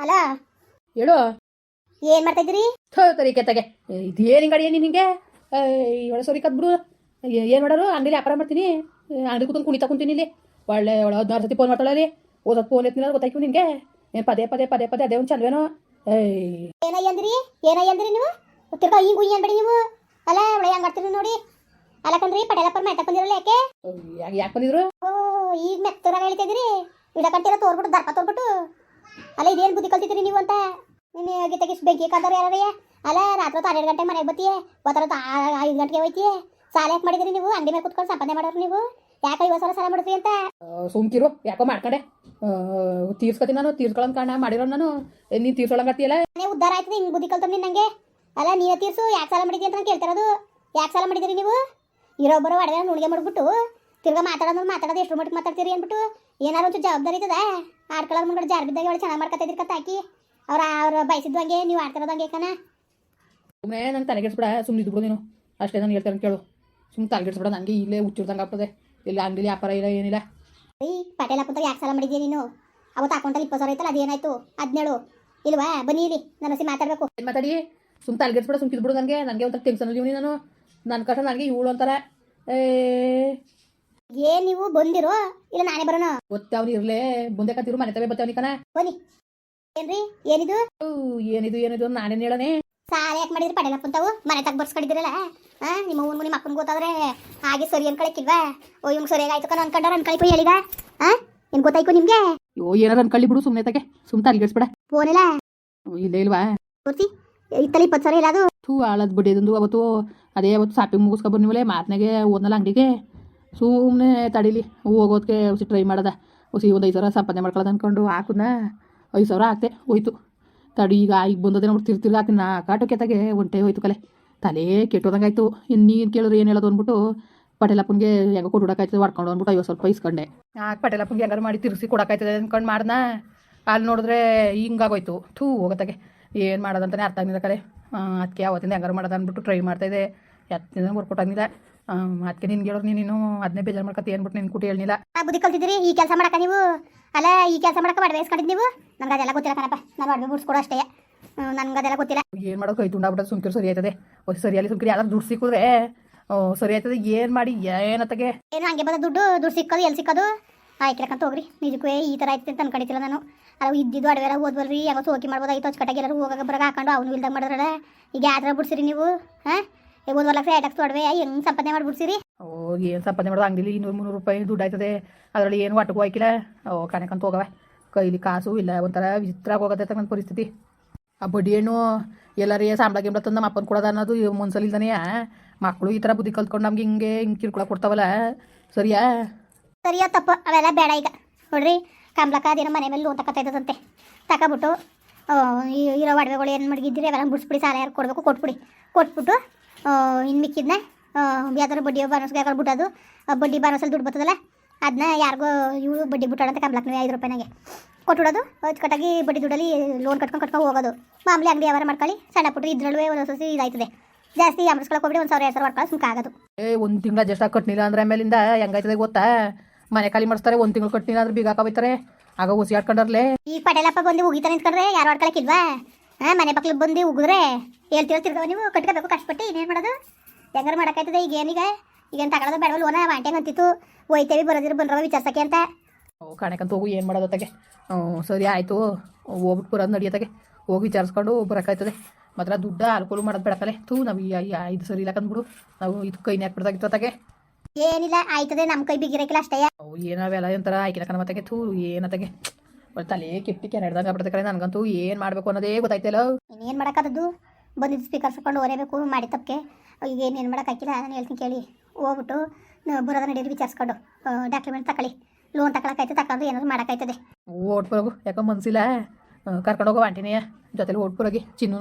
ಅಲ್ಲ ಹೇಳು. ಏನ್ ಮಾಡ್ತಾ ಇದ್ದೀರಿ? ಥೋ ತರಿಕೆ ತಗೆ ಇದೇನು ಹಿಂಗಾಡಿ ನಿನಗೆ ಒಳ್ಳೆ ಸರಿ ಕದ್ಬಿಡು ಏನು ಮಾಡೋರು? ಅಂಗಡಿಲಿ ವ್ಯಾಪಾರ ಮಾಡ್ತೀನಿ. ಅಂಗಡಿ ಕೂತ್ಕೊಂಡು ಕುಣಿತಾ ಕುಂತೀನಿ ಇಲ್ಲಿ. ಒಳ್ಳೆ ಒಳ್ಳೆ ಹದಿನಾರು ಸತಿ ಫೋನ್ ಮಾಡ್ತಾಳೆ ರೀ ಓದೋದು ಫೋನ್ ಎತ್ತಿನ ಗೊತ್ತಾಯ್ತು ನಿನಗೆ? ಏನು ಪದೇ ಪದೇ ಪದೇ ಪದೇ ಅದೇ ಒಂದು ಚಲ್ವೇನೋ? ಏಯ್ ಏನಯ್ಯ ಅಂದ್ರಿ? ಏನಯ್ಯ ಅಂದ್ರಿ ನೀವು? ತಿರ್ಗಾ ಈಗ ಅನ್ಬೇಡಿ ನೀವು. ಅಲ್ಲ ಒಳ್ಳೆ ಹಂಗ್ ಮಾಡ್ತೀರಿ ನೋಡಿ. ಅಲ್ಲ ಕಣ್ರಿ ಪಟೇಲಪ್ಪರ್ ಮೆಟ್ಟ ಬಂದಿರಲ್ಲ ಯಾಕೆ? ಯಾಕೆ ಯಾಕೆ ಬಂದಿದ್ರು? ಓ ಈಗ ಮೆತ್ತರಾಗ ಹೇಳ್ತಾ ಇದೀರಿ ಇಡಕಂಟಿರ ತೋರ್ಬಿಟ್ಟು ದರ್ಪ ತೋರ್ಬಿಟ್ಟು. ಅಲ್ಲ ಇದೇನು ಬುದ್ಧಿ ಕಲ್ತಿದ್ರಿ ನೀವು ಅಂತ? ನೀನು ತೆಗಿಸ್ ಬೆಂಕಿ ಕಾದಾರ ಯಾರೇ ಅಲ್ಲ ರಾತ್ರಿ ಹೊತ್ತು ಹನ್ನೆರಡು ಗಂಟೆ ಮನೆಗೆ ಬತ್ತೀಯ? ಒತ್ತರ ಐದು ಗಂಟೆಗೆ ಹೋಯ್ತಿ ಸಾಲ ಯಾಕೆ ಮಾಡಿದ್ರಿ ನೀವು? ಅಂಗಡಿ ಮೇಲೆ ಕುತ್ಕೊಂಡು ಸಂಪಾದನೆ ಮಾಡೋರು ನೀವು? ಯಾಕೆ ಇವತ್ತು ಸಲ ಸಾಲ ಮಾಡಿದ್ರಿ ಅಂತ? ಸುಮ್ಕಿರು ಯಾಕೋ ಮಾಡ್ಕೊಂಡೆ. ತೀರ್ಸ್ಕೊತೀನಿ ನಾನು ತೀರ್ಸ್ಕೊಳ್ಳೋ ಕಾರಣ ಮಾಡಿರೋ ನಾನು. ನೀನು ಮನೆ ಉದ್ದಾರ ಆಯ್ತದೆ ಹಿಂಗೆ ಬುದ್ಧಿ ಕಲ್ತು ನಂಗೆ? ಅಲ್ಲ ನೀನೇ ತೀರ್ಸು ಯಾಕೆ ಸಾಲ ಮಾಡಿದ್ರಿ ಅಂತ ನಾನು ಕೇಳ್ತಿರೋದು? ಯಾಕೆ ಸಾಲ ಮಾಡಿದಿರಿ ನೀವು? ಇರೋಬ್ಬರು ಒಡವೆ ನುಣಿಗೆ ಮಾಡ್ಬಿಟ್ಟು ತಿರ್ಗಾ ಮಾತಾಡೋದು ಮಾತಾಡೋದು ಎಷ್ಟು ಮಟ್ಟಿಗೆ ಮಾತಾಡ್ತೀರಿ ಅಂದ್ಬಿಟ್ಟು ಏನಾರು ಒಂಚೂರು ಜವಾಬ್ದಾರಿ ಇರ್ತದ ಆಡ್ಕೊಳ್ಳೋದು ಮುಂಗಡೆ ಜಾರ್ ಬಿದ್ದಾಗ ಒಳ್ಳೆ ಚೆನ್ನಾಗಿ ಮಾಡ್ಕೊತಿದ್ರು ಕತ್ತ ಹಾಕಿ ಅವ್ರ ಅವ್ರ ಬಯಸಿದ್ವಂಗೆ ನೀವು ಆಡ್ತಿರೋದಂಗೆ ಕಣ. ಸುಮ್ಮನೆ ನಂಗೆ ತಲೆಗೆಡ್ಸ್ಬಿಡ ಸುಮ್ಮನೆ ಇದ್ಬಿಡು ನೀನು. ಅಷ್ಟೇ ನಾನು ಹೇಳ್ತಾರೆ ಕೇಳು. ಸುಮ್ಮನೆ ತಲೆಗೆಡ್ಸ್ಬಿಡ ನನಗೆ ಇಲ್ಲೇ ಹುಚ್ಚಿರ್ದಂಗೆ ಆಗ್ತದೆ. ಇಲ್ಲ ಅಂಗಡಿಲಿ ವ್ಯಾಪಾರ ಇಲ್ಲ ಏನಿಲ್ಲ. ರೀ ಪಟೇಲ ಕುಂತಾಗ ಯಾಕೆ ಸಾಲ ಮಾಡಿದ್ಯಾ ನೀನು? ಅವತ್ತು ಅಕೌಂಟಲ್ಲಿ ಇಪ್ಪತ್ತು ಸಾವಿರ ಐತಲ್ಲ ಅದೇನಾಯ್ತು ಹದಿನೇಳು ಇಲ್ವಾ? ಬನ್ನಿ ಇಲ್ಲಿ ನನ್ನ ಹಸಿ ಮಾತಾಡಬೇಕು. ಏನು ಮಾತಾಡಿ? ಸುಮ್ಮನೆ ತಲೆಗೆಡ್ಸ್ಬಿಡ ಸುಮ್ಮನೆ ಇದ್ಬಿಡು ನನಗೆ ನನಗೆ ಒಂಥರ ಟೆನ್ಷನ್ ಇದೀವಿ ನಾನು. ನನ್ನ ಕಷ್ಟ ನನಗೆ ಇವಳು ಅಂತಾರೆ. ಏ ಏನ್ ನೀವು ಬಂದಿರೋ? ಇಲ್ಲ ನಾನೇ ಬರೋಣ. ಗೊತ್ತವ್ರಿ ಇರ್ಲೇ. ಮುಂದೆ ಕತ್ತಿರು ಮನೆ ತವೇ ಬತ್ತವ್ನಿ ಕಣ. ಬನ್ನಿ. ಏನ್ರಿ? ಏನಿದು? ಏನಿದು ಏನಿದು ನಾನೇ ನಾನೇನು ಹೇಳನೆ ಸಾಲ ಯಾಕೆ ಮಾಡಿದ್ರಿ? ಪಡೆಯಲ್ಲ ಕುಂತಾವು? ಮನೆ ತಗ ಬರ್ಸ್ಕೊಂಡಿದ್ರಲ್ಲ ನಿಮ್ಮ ಅವ್ವನ್ಗೂ ನಿಮ್ಮ ಅಪ್ಪನ ಗೊತ್ತಾದ್ರೆ ಹಾಗೆ ಸರಿ ಅನ್ಕೊಳಕ್ಕಿಲ್ವಾ ಓ ಇವ್ನು ಸರಿಯಾಗಾಯ್ತು ಕಣ ಅನ್ಕೊಂಡಾರ ಅನ್ಕೊಳಿಕು ಹೇಳಿದ ಆ ಏನ್ ಗೊತ್ತಾಯ್ಕು ನಿಮ್ಗೆ? ಓ ಏನಾರ ಅನ್ಕೊಳ್ಳಿ ಬಿಡು ಸುಮ್ನೆ ತಗೆ. ಸುಮ್ಮನೆ ತಲೆಗೆಡ್ಸ್ಬಿಡ ಫೋನಿಲ್ಲ? ಇಲ್ಲ ಇಲ್ವಾ? ಗೊತ್ತಿ ಇತ್ತಲ್ಲಿ ಇಪ್ಪತ್ತು ಸಾವಿರ ಇಲ್ಲ ಅದು ಥೂ ಆಳದ್ ಬಿಡಿದಂದು ಅವತ್ತು. ಅದೇ ಅವತ್ತು ಶಾಪಿಂಗ್ ಮುಗಿಸ್ಕೊಬರ್ ನೀವಲ್ಲೇ ಮಾತ್ನಾಗೆ ಓದ್ನಲ್ಲ ಅಂಗಡಿಗೆ. ಸುಮ್ಮನೆ ತಡೀಲಿ. ಹೋಗೋದಕ್ಕೆ ಉಸಿ ಟ್ರೈ ಮಾಡದ. ಉಸಿ ಒಂದು ಐದು ಸಾವಿರ ಸಂಪಾದನೆ ಮಾಡ್ಕೊಳ್ಳೋದು ಅಂದ್ಕೊಂಡು ಹಾಕಿದ್ನ ಐದು ಸಾವಿರ ಹಾಕ್ತೆ ಹೋಯ್ತು. ತಡಿ ಈಗ ಈಗ ಬಂದದೆ ನೋಡಿ ತಿರ್ತಿರ್ಗ ಹಾಕಿ ನಾ ಕಾಟು ತಗೆ ಒಂಟೆ ಹೋಯ್ತು ಕಲೆ. ತಲೆ ಕೆಟ್ಟೋದಂಗೆ ಆಯಿತು ಇನ್ನು ನೀನು ಕೇಳಿದ್ರೆ ಏನು ಹೇಳೋದು ಅಂದ್ಬಿಟ್ಟು ಪಟೇಲಪ್ಪನಿಗೆ ಹೆಂಗೋ ಕೊಡೋಕ್ಕಾಯ್ತದೆ ಮಾಡ್ಕೊಂಡು ಅಂದ್ಬಿಟ್ಟು ಐವತ್ತು ಸ್ವಲ್ಪ ಇಸ್ಕೊಂಡೆ. ಆ ಪಟೇಲಪ್ಪನಿಗೆ ಹೆಂಗಾರು ಮಾಡಿ ತಿರ್ಸಿ ಕೊಡೋಕ್ಕಾಯ್ತದೆ ಅಂದ್ಕೊಂಡು ಮಾಡ್ದ? ಅಲ್ಲಿ ನೋಡಿದ್ರೆ ಹಿಂಗಾಗೋಯ್ತು. ಥೂ ಹೋಗತ್ತಾಗೆ. ಏನು ಮಾಡೋದಂತಲೇ ಅರ್ಥ ಆಗಿಲ್ಲ ಕಲೆ. ಅದಕ್ಕೆ ಅವತ್ತಿಂದ ಹೆಂಗಾರು ಮಾಡೋದು ಅಂದ್ಬಿಟ್ಟು ಟ್ರೈ ಮಾಡ್ತಾಯಿದ್ದೆ ಎತ್ತಿಂದ ಬರ್ಕೊಟ್ಟಂಗಿಲ್ಲ ಅದಕ್ಕೆ ನಿನ್ಗೆ ಹೇಳೋರು ನೀನು ಅದನ್ನೇ ಬೇಜಾರು ಮಾಡ್ಕೊತಿ ಏನ್ಬಿಟ್ಟು ನಿನ್ ಕೂಟಿ ಹೇಳಿಲ್ಲ ಆ ಬುದ್ಧಿ ಕಲ್ತಿದ್ದೀರಿ? ಈ ಕೆಲಸ ಮಾಡಕ ನೀವು? ಅಲ್ಲ ಈ ಕೆಲಸ ಮಾಡಕ ಮಾಡಿ ಇಸ್ಕೊಂಡಿದ್ದು ನೀವು? ನಮ್ಗೆ ಅದೆಲ್ಲ ಗೊತ್ತಿಲ್ಲ ಕಣಪ್ಪ. ನಾನು ಒಡವೆ ಬಿಡ್ಸ್ಕೊಡೋ ಅಷ್ಟೇ. ನನ್ಗೆ ಅದೆಲ್ಲ ಗೊತ್ತಿಲ್ಲ. ಏನು ಮಾಡೋದು? ಕೈ ತುಂಡಾಗ್ಬಿಟ್ಟು ಸುಮ್ಕಿರು ಸರಿ ಆಯ್ತದೆ. ಓ ಸರಿಯಲ್ಲಿ ಸುಮ್ಕಿರಿ ಯಾರು ದುಡ್ಡು ಸಿಕ್ಕಿದ್ರೆ ಸರಿ ಆಯ್ತದೆ. ಏನು ಮಾಡಿ ಏನತ್ತಗೆ? ಏನು ಹಂಗೆ ಬಂದ ದುಡ್ಡು ದುಡ್ಡು ಸಿಕ್ಕೋದು ಎಲ್ಲಿ ಸಿಕ್ಕೋದು? ಆಯ್ಕಿರಕಂತ ಹೋಗ್ರಿ ನಿಜಕ್ಕೂ ಈ ಥರ ಆಯ್ತು ಅಂತ ಅನ್ಕೊಂಡಿದ್ದಿಲ್ಲ ನಾನು. ಅಲ್ಲ ಇದ್ದಿದ್ದು ಅಡವೆಲ್ಲ ಓದ್ವಲ್ರಿ ಯಾವಾಗ ಸೋಕಿ ಮಾಡ್ಬೋದಾಗಿತ್ತು ಅಚ್ಚುಕಟ್ಟಾಗಿ ಎಲ್ಲರೂ ಹೋಗಾಗ ಬರಾಗ ಹಾಕೊಂಡು ಅವನು ಇಲ್ದಾಗ ಮಾಡಿದ್ರೆ ಈಗ ಯಾವ್ದಾರ ಬಿಡ್ಸಿರಿ ನೀವು? ಹಾಂ? ಈಗ ಎರಡು ಲಕ್ಷ ತೊಡವೆ ಹೆಂಗೆ ಸಂಪಾದನೆ ಮಾಡಿಬಿಡ್ಸಿರಿ? ಓ ಏನು ಸಂಪಾದನೆ ಮಾಡೋದು ಅಂಗಡಿಲಿ ಇನ್ನೂರು ಮುನ್ನೂರು ರೂಪಾಯಿ ದುಡ್ಡು ಆಯ್ತದೆ. ಅದರಲ್ಲಿ ಏನು ಒಟ್ಟಿಗೂ ಹಾಕಿಲ್ಲ. ಓ ಕಣಕಂತ ಹೋಗವೆ ಕೈಲಿ ಕಾಸು ಇಲ್ಲ ಒಂಥರ ವಿಚಿತ್ರ ಹೋಗತ್ತೆ ನನ್ನ ಪರಿಸ್ಥಿತಿ. ಆ ಬಡ್ಡಿ ಹಣ್ಣು ಎಲ್ಲರೇ ಸಾಂಬಳ ಗಿಂಬಳ ತಂದು ನಮ್ಮ ಅಪ್ಪನ ಕೊಡೋದು ಅನ್ನೋದು ಮನ್ಸಲ್ಲಿ ಇಲ್ದಾನೆ ಮಕ್ಕಳು ಈ ಥರ ಬುದ್ಧಿ ಕಲ್ತ್ಕೊಂಡು ನಮ್ಗೆ ಹಿಂಗೆ ಹಿಂಗೆ ಕಿರ್ಕೊಳಕ್ಕೆ ಕೊಡ್ತಾವಲ್ಲ ಸರಿಯಾ? ಸರಿಯಾ ತಪ್ಪ ಅವೆಲ್ಲ ಬೇಡ ಈಗ. ನೋಡ್ರಿ ಕಂಬ್ಲಕ್ಕ ಅದೇನೋ ಮನೆ ಮೇಲೆ ಲೋನ್ ತಗೋತೈತದಂತೆ ತಗೊಬಿಟ್ಟು ಇರೋ ಒಡವೆಗಳು ಏನು ಮಡಗಿದ್ದೀರಿ ಅವೆಲ್ಲ ಬಿಡಿಸ್ಬಿಡಿ ಸಾಲ ಯಾರು ಕೊಡಬೇಕು ಕೊಟ್ಬಿಡಿ. ಕೊಟ್ಬಿಟ್ಟು ಇನ್ನು ಮಿಕ್ಕಿದ್ನ ಯಾವ್ದಾರು ಬಡ್ಡಿ ಬಾನಸ್ಗೆ ಯಾರು ಬಿಡೋದು ಬಡ್ಡಿ ಬಾನಸಲ್ಲಿ ದುಡ್ಡು ಬರ್ತದಲ್ಲ ಅದನ್ನ ಯಾರಿಗೋ ಇವರು ಬಡ್ಡಿ ಬಿಟ್ಟಾಡಂತ ಕಂಬ್ಲಕ್ಕ ಐದು ರೂಪಾಯಿನಾಗೆ. ಕೊಟ್ಬಿಡೋದು ಅಚ್ಚುಕಟ್ಟಾಗಿ ಬಡ್ಡಿ ದುಡ್ಡಲ್ಲಿ ಲೋನ್ ಕಟ್ಕೊಂಡು ಕಟ್ಕೊಂಡು ಹೋಗೋದು. ಮಾಮೂಲಿ ಅಂಗಡಿ ವ್ಯವಹಾರ ಮಾಡ್ಕೊಳ್ಳಿ ಸಣ್ಣ ಪುಟ್ಟ ಇದ್ರಲ್ಲೂ ಒಂದು ಸಸಿ ಇದಾಯ್ತದೆ. ಜಾಸ್ತಿ ಅಮರ್ಸ್ಕೊಳಕ್ಕೆ ಹೋಗ್ಬಿಡಿ ಒಂದು ಸಾವಿರ ಎರಡು ಸಾವಿರ ಮಾಡ್ಕೊಳ್ಳೋ ಸುಮ್ಕೆ ಆಗೋದು. ಏ ಒಂದು ತಿಂಗಳ ಜಸ್ಟ್ ಆಗಿ ಕಟ್ನಿಲ್ಲ ಅಂದ್ರೆ ಆಮೇಲಿಂದ ಹೆಂಗಾಯ್ತದೆ ಗೊತ್ತಾ? ಮನೆ ಖಾಲಿ ಮಾಡಿಸ್ತಾರೆ ಒಂದು ತಿಂಗಳು ಕಟ್ನಿಲ್ಲ ಅಂದ್ರೆ ಬೀಗ ಹಾಕೋಬೈತಾರೆ ಆಗ ಉಸಿ ಆಡ್ಕೊಂಡರ್ಲೆ. ಈ ಪಟೇಲಪ್ಪ ಬಂದು ಹೋಗಿತಾರೆ ನಿಂತ್ಕೊಂಡ್ರೆ ಯಾರು ಆಡ್ಕೊಳಕ್ಕಿಲ್ವಾ ಹಾಂ ಮನೆ ಪಕ್ಕಕ್ಕೆ ಬಂದು ಉಗಿದ್ರೆ ಎಲ್ಲಿ ತಿರ್ಗವ ನೀವು ಕಟ್ಕೋಬೇಕು ಕಷ್ಟಪಟ್ಟು ಇನ್ನೇನು ಮಾಡೋದು? ಹೆಂಗಾರು ಮಾಡೋಕ್ಕಾಯ್ತದೆ ಈಗ ಏನೀಗ? ಈಗೇನು ತಗೊಳ್ಳೋದು ಬೇಡ ಲೋನ ವಾಂಟೆ ಅಂತಿತ್ತು. ಒಯ್ತೇವಿ ಬರೋದಿರು ಬಂದ್ರವ ವಿಚಾರ್ಸಕ್ಕೆ ಅಂತ. ಓ ಕಾಣಕಂತ ಹೋಗು ಏನು ಮಾಡೋದು ತಗೆ ಹ್ಞೂ ಸರಿ ಆಯಿತು ಹೋಗ್ಬಿಟ್ಟು ಬರೋದು ನಡಿಯತ್ತಾಗೆ ಹೋಗಿ ವಿಚಾರಿಸ್ಕೊಂಡು ಬರೋಕ್ಕಾಯ್ತದೆ. ಮಾತ್ರ ದುಡ್ಡು ಅನುಕೂಲ ಮಾಡೋದು ಬೇಡಪ್ಪಲೆ ತೂ ನಾವು ಇದು ಸರಿ ಇಲ್ಲ ಕಂದ್ಬಿಡು ನಾವು ಇದು ಕೈನೇ ಹಾಕ್ಬಿಡ್ದಾಗಿತ್ತು ಅತ್ತಾಗೆ ಏನಿಲ್ಲ ಆಯ್ತದೆ ನಮ್ಮ ಕೈ ಬಿಗಿರಕ್ಕಿಲ್ಲ ಅಷ್ಟೇ. ಏನಾವೆಲ್ಲ ಒಂಥರ ಆಯ್ಕಿಲ್ಲ ಕಣ ಮತ್ತಾಗೆ ಥೂ ಏನತ್ತಾಗೆ ತಲೆ ಕೆಟ್ಟಿ ಆಗ್ಬಿಡ್ತದೆ ಕಡೆ ನನಗಂತೂ ಏನು ಮಾಡಬೇಕು ಅನ್ನೋದೇ ಗೊತ್ತಾಯ್ತಲ್ಲ ಇನ್ನೇನು ಮಾಡೋಕ್ಕಾದದ್ದು? ಬಂದಿದ್ದು ಸ್ಪೀಕರ್ ಸಕೊಂಡು ಓರೇಬೇಕು ಮಾಡಿ ತಪ್ಪಕ್ಕೆ ಈಗ ಏನೇನು ಮಾಡೋಕ್ಕಾಗಿಲ್ಲ ನಾನು ಹೇಳ್ತೀನಿ ಕೇಳಿ. ಹೋಗ್ಬಿಟ್ಟು ಬರೋದ ನಡೀರಿ ವಿಚಾರಿಸ್ಕೊಂಡು ಡಾಕ್ಯುಮೆಂಟ್ ತಕೊಳ್ಳಿ. ಲೋನ್ ತಗೊಳಕ್ಕಾಯ್ತು ತಕೊಂಡು ಏನಾದ್ರು ಮಾಡೋಕ್ಕಾಯ್ತದೆ. ಓಟ್ ಬರೋಗು ಯಾಕೋ ಮನ್ಸಿಲ್ಲ. ಕರ್ಕೊಂಡು ಹೋಗೋ ಆಂಟಿನೇ ಜೊತೆಲಿ ಓಟ್ ಬರೋಗಿ ಚಿನ್ನು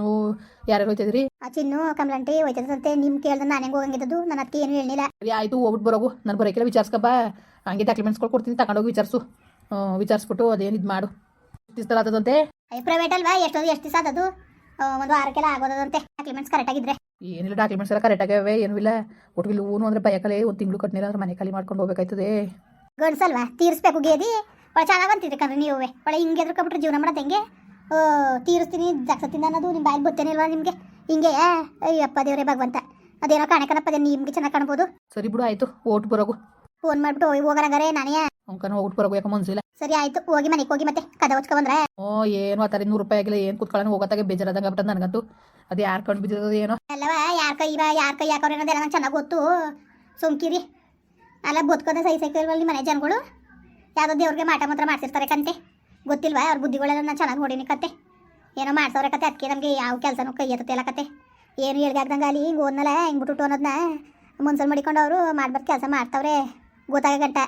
ಯಾರ್ಯಾರು ಹೋಯ್ತಿದ್ರಿ? ಆ ಚಿನ್ನು ಕಮಲಂಟಿ ಹೋಯ್ತದಂತೆ. ನಿಮ್ ಕೇಳ್ದ ನಾನು ಹೆಂಗೆ ಹೋಗಂಗಿದ್ದು ನನ್ನ ಅದಕ್ಕೆ ಏನು ಹೇಳಿಲ್ಲ ಆಯ್ತು ಆಯಿತು ಹೋಗ್ಬಿಟ್ಟು ಬರೋಗು. ನಾನು ಬರೋಕಿಲ್ಲ ವಿಚಾರಿಸ್ಕಬ್ಬ. ಹಂಗೆ ಡಾಕ್ಯುಮೆಂಟ್ಸ್ಗಳು ಕೊಡ್ತೀನಿ ತಗೊಂಡೋಗಿ ವಿಚಾರಿಸು. ವಿಚಾರಿಸ್ಬಿಟ್ಟು ಅದೇನು ಇದು ಮಾಡು. ಇಷ್ಟಲ್ಲ ಆತದಂತೆ? ಪ್ರೈವೇಟ್ ಅಲ್ವಾ? ಎಷ್ಟೊಂದು ಎಷ್ಟು ದಿವಸ ಅದದು ಆ, ಒಂದು ವಾರಕ್ಕೆಲ್ಲ ಆಗೋದಂತೆ ಡಾಕ್ಯುಮೆಂಟ್ಸ್ ಕರೆಕ್ಟ್ ಆಗಿದ್ರೆ. ಏನಿಲ್ಲ ಡಾಕ್ಯುಮೆಂಟ್ಸ್ ಎಲ್ಲ ಕರೆಕ್ಟಾಗವೆ ಏನೂ ಇಲ್ಲ. ಒಟ್ಟಿಗೆ ಲೋನು ಅಂದ್ರೆ ಬಯಕಲೆ ಒಂದು ತಿಂಗಳು ಕಟ್ಟಿಲ್ಲ ಅಂದ್ರೆ ಮನೆ ಖಾಲಿ ಮಾಡ್ಕೊಂಡು ಹೋಗ್ಬೇಕಾಯ್ತದೆ. ಗಂಡ್ಸಲ್ವಾ ತೀರಿಸ್ಬೇಕು ಗೇದಿ. ಒಳ್ಳೆ ಚೆನ್ನಾಗಿ ಅಂತಿದ್ರಿ ಕಣ್ರಿ ನೀವು ಒಳ್ಳೆ ಹಿಂಗೆ ಎದ್ರಕೊಬಿಟ್ರೆ ಜೀವನ ಮಾಡೋದು ಹೆಂಗೆ? ಓ ತೀರಿಸ್ತೀನಿ ಜಾಕ್ಸತ್ತಿಂದ ಅನ್ನೋದು ನಿಮ್ಮ ಬಾಯಲ್ಲಿ ಬರ್ತೇನೆ ಅಲ್ವಾ ನಿಮಗೆ? ಹಿಂಗೆ ಅಯ್ಯಪ್ಪ ದೇವರೇ ಭಗವಂತ. ಅದೇನೋ ಕಾಣಕನಪ್ಪ ಅದೇ ನಿಮ್ಗೆ ಚೆನ್ನಾಗಿ ಕಾಣ್ಬೋದು? ಸರಿ ಬಿಡು ಆಯಿತು. ಓಟ್ ಬರೋಗು. ಫೋನ್ ಮಾಡ್ಬಿಟ್ಟು ಹೋಗೋರಂಗಾರೆ ನಾನೇ. ಅಂಕನ ಹೋಗ್ಬಿಟ್ಟು ಬರಬೇಕು ಯಾಕೆ ಮನ್ಸಿಲ್ಲ. ಸರಿ ಆಯ್ತು ಹೋಗಿ ಮನೆಗೆ ಹೋಗಿ ಮತ್ತೆ ಕದ ಹೊಚ್ಕೊ ಬಂದ್ರೆ? ಓ ಏನು ಆತರ ನೂರು ರೂಪಾಯಿ ಆಗಿಲ್ಲ ಏನು ಕುತ್ಕೊಳ್ಳೋಣ ಹೋಗೋತ್ತಾಗೆ ಬೇಜಾರಾದಂಗ ಬಿಟ್ಟ ನನಗಂತೂ. ಅದು ಯಾರು ಕಂಡು ಬಿದ್ದಿರೋದು ಏನೋ. ಅಲ್ಲವ ಯಾರ ಕೈ ಇವ ಯಾರ ಕೈ ಯಾಕವ್ರೆ ಅನ್ನೋದೆಲ್ಲ ನಂಗೆ ಚೆನ್ನಾಗಿ ಗೊತ್ತು. ಸುಮ್ಕಿರಿ. ಅಲ್ಲ ಬದುಕೋದ ಸೈ ಸೈಕಲ್ವಲ್ಲಿ ಮನೆ ಜನಗಳು. ಯಾವುದೋ ದೇವ್ರಿಗೆ ಮಾಟ ಮಾತ್ರ ಮಾಡ್ತಿರ್ತಾರೆ ಕಂತೆ. ಗೊತ್ತಿಲ್ವಾ ಅವ್ರ ಬುದ್ಧಿಗಳೆಲ್ಲ ನಾನು ಚೆನ್ನಾಗಿ ನೋಡಿನಿ ಕತೆ. ಏನೋ ಮಾಡ್ಸೋರ ಕತೆ ಅದಕ್ಕೆ ನಮಗೆ ಯಾವ ಕೆಲಸನೂ ಕೈ ಎತ್ತಲ್ಲ ಕತೆ. ಏನು ಹೇಳ್ದಾಗ್ದಂಗೆ ಅಲ್ಲಿ ಹಿಂಗೆ ಓದ್ನಲ್ಲ ಹಿಂಗೆ ಬಿಟ್ಟು ಅನ್ನೋದನ್ನ ಮುನ್ಸಲ್ ಮಾಡಿಕೊಂಡು ಅವರು ಮಾಡ್ಬಾರ್ದು ಕೆಲಸ ಮಾಡ್ತಾವ್ರೆ. ಗೊತ್ತಾಗ ಗಂಟ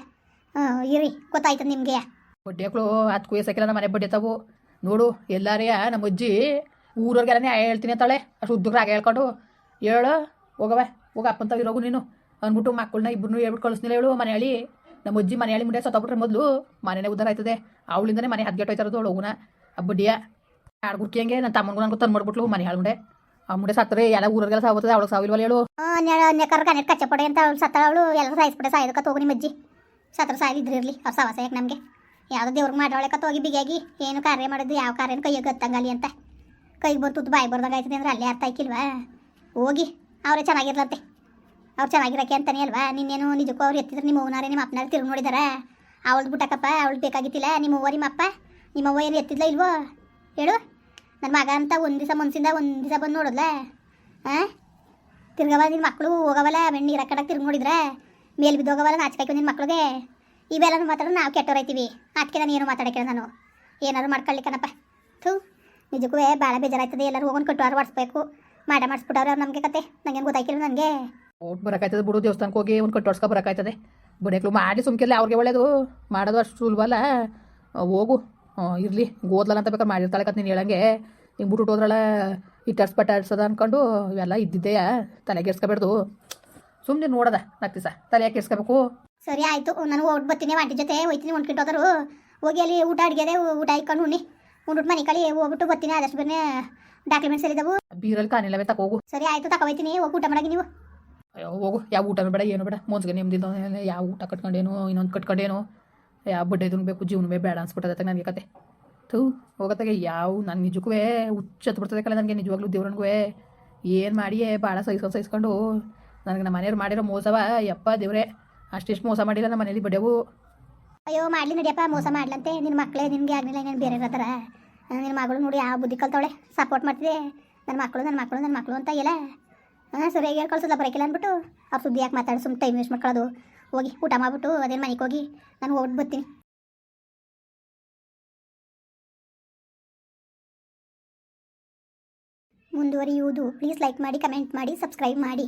ಹ್ಞೂ ಇರಿ ಗೊತ್ತಾಯ್ತು ನಿಮಗೆ. ಬಡ್ಡಿ ಮಕ್ಕಳು ಹತ್ತು ಕುಯ್ಸಕ್ಕಿಲ್ಲ ನಮ್ಮ ಮನೆ ಬಡ್ಡಿ ತಾವು. ನೋಡು ಎಲ್ಲಾರೇ ನಮ್ಮ ಅಜ್ಜಿ ಊರವ್ರಿಗೆಲ್ಲನೇ ಹೇಳ್ತೀನಿ ತಾಳೆ ಅಷ್ಟು ಉದ್ದಗ್ರಾಗ ಹೇಳ್ಕೊಂಡು, ಹೇಳು ಹೋಗವ ಹೋಗ ಅಪ್ಪಂತ ಇರೋಗು ನೀನು. ಅಂದ್ಬಿಟ್ಟು ಮಕ್ಕಳನ್ನ ಇಬ್ಬರನ್ನೂ ಹೇಳ್ಬಿಟ್ಟು ಕಳಿಸ್ನಿಲ್ಲ ಹೇಳು ಮನೆ ಹೇಳಿ ನಮ್ಮ ಅಜ್ಜಿ ಮನೆ ಹೇಳಿ ಮುಂದೆ ಸತ್ತೋಗ್ಬಿಟ್ರೆ ಮೊದಲು ಮನೆನೇ ಉದ್ದಾರ ಆಯ್ತದೆ. ಅವಳಿಂದನೇ ಮನೆ ಹದ್ಗೆಟ್ ಹೋಯ್ತಾರದು ಅವಳು ಹೋಗುನ. ಆ ಬಡ್ಡಿಯ ಹಂಗೆ ನನ್ನ ತಮ್ಮನಿಗೂ ನನಗೂ ತಂದು ಮಾಡ್ಬಿಟ್ಲು ಮನೆ ಹಾಳ್ಮುಂಡೆ ಆ ಮುಂಡೆ ಸತ್ತರೆ ಎಲ್ಲ ಊರಿಗೆಲ್ಲ ಸಾವುತ್ತದೆ, ಅವಳಿಗೆ ಸಾವಿಲ್ವಲ್ಲ ಹೇಳು. ನೆಕ್ಕರ್ ನೆಟ್ ಕಚ್ಚಪಡೆ ಅಂತ ಅವಳು ಸತ್ತ ಅವಳು ಎಲ್ಲರೂ ಸಾಯಿಸ್ಬಿಟ್ಟೆ, ಸಾಯ್ದಕ್ಕ ಹೋಗಿ ನಿಮ್ಮ ಅಜ್ಜಿ. ಸತ್ರ ಸಾಯಿದ್ರು ಇರಲಿ, ಅವ್ರ ಸವಾಸ ಯಾಕೆ ನಮಗೆ? ಯಾವುದೋ ದೇವ್ರಿಗೆ ಮಾಡೋಳಕ ಹೋಗಿ ಬಿಗಿಯಾಗಿ, ಏನು ಕಾರ್ಯ ಮಾಡೋದು, ಯಾವ ಕಾರ್ಯನ ಕೈಯಾಗ ಗೊತ್ತಂಗಲಿ ಅಂತ. ಕೈಗೆ ಬಂತು ಬಾಯಿ ಬರ್ದಂಗೆ ಆಯ್ತದೆ ಅಂದ್ರೆ ಅಲ್ಲೇ ಅರ್ಥ ಆಯ್ಕಿಲ್ವಾ? ಹೋಗಿ, ಅವರೇ ಚೆನ್ನಾಗಿರ್ಲತ್ತೆ ಅವ್ರು ಚೆನ್ನಾಗಿರಕ್ಕೆ ಅಂತಾನೆ ಅಲ್ವಾ? ನಿನ್ನೇನು ನಿಜಕ್ಕೂ ಅವ್ರು ಎತ್ತಿದ್ರೆ ನಿಮ್ಮ ಅವ್ವನಾರೇ ನಿಮ್ಮ ಅಪ್ಪನಾರು ತಿರುಗಿ ನೋಡಿದಾರ? ಅವಳು ಬಿಟ್ಟಕ್ಕಪ್ಪ ಅವಳು ಬೇಕಾಗಿತ್ತಿಲ್ಲ, ನಿಮ್ಮ ಅವ್ವ ನಿಮ್ಮ ಅಪ್ಪ ನಿಮ್ಮ ಅವ್ವ ಏನು ಎತ್ತಿದ್ಲ ಇಲ್ವೋ? ಹೇಳು. ನನ್ನ ಮಗ ಅಂತ ಒಂದು ದಿವಸ ಮನ್ಸಿಂದ ಒಂದು ದಿವಸ ಬಂದು ನೋಡಿದ್ಲ? ಹಾಂ ತಿರ್ಗವ ನಿನ್ನ ಮಕ್ಕಳು ಹೋಗವಲ್ಲ ಬೆಣ್ಣು ನೀರು ಕಡೆ ತಿರ್ಗಿ ನೋಡಿದ್ರೆ? ಮೇಲೆ ಬಿದ್ದೋಗವಲ್ಲ ನಾಚಿಕಾಯ್ತು ನಿನ್ನ ಮಕ್ಳಿಗೆ? ಇವೆಲ್ಲ ಮಾತಾಡೋದು ನಾವು ಕೆಟ್ಟೋರೈತೀವಿ ಅದಕ್ಕೆ ನಾನು ಏನು ಮಾತಾಡಕ್ಕೆ ನಾನು. ಏನಾದ್ರು ಮಾಡ್ಕೊಳ್ಳಿಕ್ಕನಪ್ಪ. ಥೂ, ನಿಜಕ್ಕೂ ಭಾಳ ಬೇಜಾರಾಯ್ತದೆ. ಎಲ್ಲರೂ ಹೋಗೋನ್ ಕಟ್ಟೋರು ಮಾಡಿಸ್ಬೇಕು. ಮಾಡ ಮಾಡಿಸ್ಬಿಟ್ಟವ್ರೆ ಅವ್ರು ನಮಗೆ ಕತೆ. ನಂಗೇನು ಗೊತ್ತಾಯ್ತಿಲ್ಲ ನನಗೆ. ಓಟ್ ಬರೋಕಾಯ್ತದೆ ಬಿಡು ದೇವಸ್ಥಾನಕ್ಕೆ ಹೋಗಿ ಒಂದು ಕಟ್ಟೋಡ್ಸ್ಕೊ ಬರೋಕಾಯ್ತದೆ ಬಡಿಯಕ್ಲು ಮಾಡಿ ಸುಮ್ಕಿಲ್ಲ ಅವ್ರಿಗೆ ಒಳ್ಳೇದು ಮಾಡೋದು ಅಷ್ಟು ಸುಲಭ ಅಲ್ಲ ಹೋಗು. ಇರಲಿ ಓದ್ಲಲ್ಲ ಅಂತ ಬೇಕಾದ್ರೆ ಮಾಡಿರ್ತಾಳೆ ಕತ್ ನೀನು ಹೇಳಂಗೆ. ಹಿಂಗೆ ಬಿಟ್ಟು ಹೋದ್ರಲ್ಲ ಇಟ್ಟಾಡ್ಸ್ ಪಟ್ಟಾಡ್ಸದ ಅಂದ್ಕೊಂಡು ಇವೆಲ್ಲ ಇದ್ದಿದ್ದೆಯ ತಲೆಗೆ ಎಸ್ಕೊಬೇಡ್ದು ಸುಮ್ಮನೆ ನೋಡದ ನಾಲ್ಕು ದಿವಸ. ತಲೆ ಯಾಕೆ ಇರ್ಸ್ಕೋಬೇಕು ಸರಿ ಆಯಿತು ನಾನು ಹೊಟ್ಟು ಬರ್ತೀನಿ ವಾಟಿ ಜೊತೆ ಹೋಯ್ತೀನಿ ಹೋದರು. ಹೋಗಿ ಅಲ್ಲಿ ಊಟ ಅಡುಗೆದೆ ಊಟ ಇಕ್ಕೊಂಡು ಉಣ್ಣಿ. ಉಂಡ್ಬಿಟ್ಟು ಮನೆ ಕಳಿ ಹೋಗ್ಬಿಟ್ಟು ಬರ್ತೀನಿ ಆದಷ್ಟು ಬೇರೆ ಡಾಕ್ಯುಮೆಂಟ್ಸ್ ಇದಾವು. ಬೀರಲ್ಲಿ ಕಾಣಿಲ್ಲ ತಕ ಹೋಗು. ಸರಿ ಆಯಿತು ತಗೋಯ್ತೀನಿ ಹೋಗಿ ಊಟ ಮಾಡಾಗಿ ನೀವು. ಅಯ್ಯೋ ಹೋಗು ಯಾವ ಊಟ ಬೇಡ ಏನು ಬೇಡ. ಮೋನ್ಸ್ಗೆ ನೆಮ್ಮದಿಲ್ಲ ಯಾವ ಊಟ ಕಟ್ಕೊಂಡೇನು ಇನ್ನೊಂದು ಕಟ್ಕೊಂಡೇನು. ಯಾವ ಬಡ್ಡೆ ಬೇಕು ಜೀವನವೇ ಬೇಡ ಅನ್ಸ್ಬಿಟ್ಟದ ನನಗೆ ಕತೆ. ಥೂ, ಹೋಗತ್ತಾಗೆ ಯಾವ ನನ್ನ ನಿಜಕ್ಕೂ ಹುಚ್ಚತ್ತು ಬಿಡ್ತದೆ ನನಗೆ, ನಿಜವಾಗ್ಲೂ ದೇವ್ರನ್ಗೂ ಏನು ಮಾಡಿಯೇ ಭಾಳ ಸಹಿಸ್ಕೊಂಡು ಸಹಿಸ್ಕೊಂಡು ನನಗೆ ನಮ್ಮ ಮನೆಯವ್ರು ಮಾಡಿರೋ ಮೋಸವ, ಯಪ್ಪ ದೇವ್ರೆ, ಅಷ್ಟಿಷ್ಟು ಮೋಸ ಮಾಡಿಲ್ಲ ನಮ್ಮ ಮನೇಲಿ ಬಡ್ಡೆವು ಅಯ್ಯೋ, ಮಾಡ್ಲಿ ನಡಿಯಪ್ಪ ಮೋಸ ಮಾಡ್ಲಂತೆ. ನಿನ್ನ ಮಕ್ಕಳೇ ನಿನಗೆ ಆಗಲಿಲ್ಲ, ಇನ್ನೇನು ಬೇರೆ ಇರತ್ತಾರ ನಿನ್ನ ಮಗಳು ನೋಡಿ ಯಾವ ಬುದ್ಧಿ ಕಲ್ತವಳೆ ಸಪೋರ್ಟ್ ಮಾಡ್ತಿದೆ. ನನ್ನ ಮಕ್ಕಳು ನನ್ನ ಮಕ್ಕಳು ನನ್ನ ಮಕ್ಕಳು ಅಂತ ಎಲ್ಲ. ಹಾಂ ಸರಿಯಾಗಿ ಹೇಳಿ ಕಳ್ಸೋಲ್ಲ ಬರೋಕಿಲ್ಲ ಅಂದ್ಬಿಟ್ಟು ಅವ್ರು ಸುದ್ದಿ ಯಾಕೆ ಮಾತಾಡಿ ಸುಮ್ಮನೆ ಟೈಮ್ ವೇಸ್ಟ್ ಮಾಡ್ಕೊಳ್ಳೋದು ಹೋಗಿ ಊಟ ಮಾಡ್ಬಿಟ್ಟು ಅದೇನು ಮನೆಗೆ ಹೋಗಿ ನಾನು ಹೋಗ್ಬಿಟ್ಟು ಬರ್ತೀನಿ. ಮುಂದುವರಿಯುವುದು. ಪ್ಲೀಸ್ ಲೈಕ್ ಮಾಡಿ ಕಮೆಂಟ್ ಮಾಡಿ ಸಬ್ಸ್ಕ್ರೈಬ್ ಮಾಡಿ.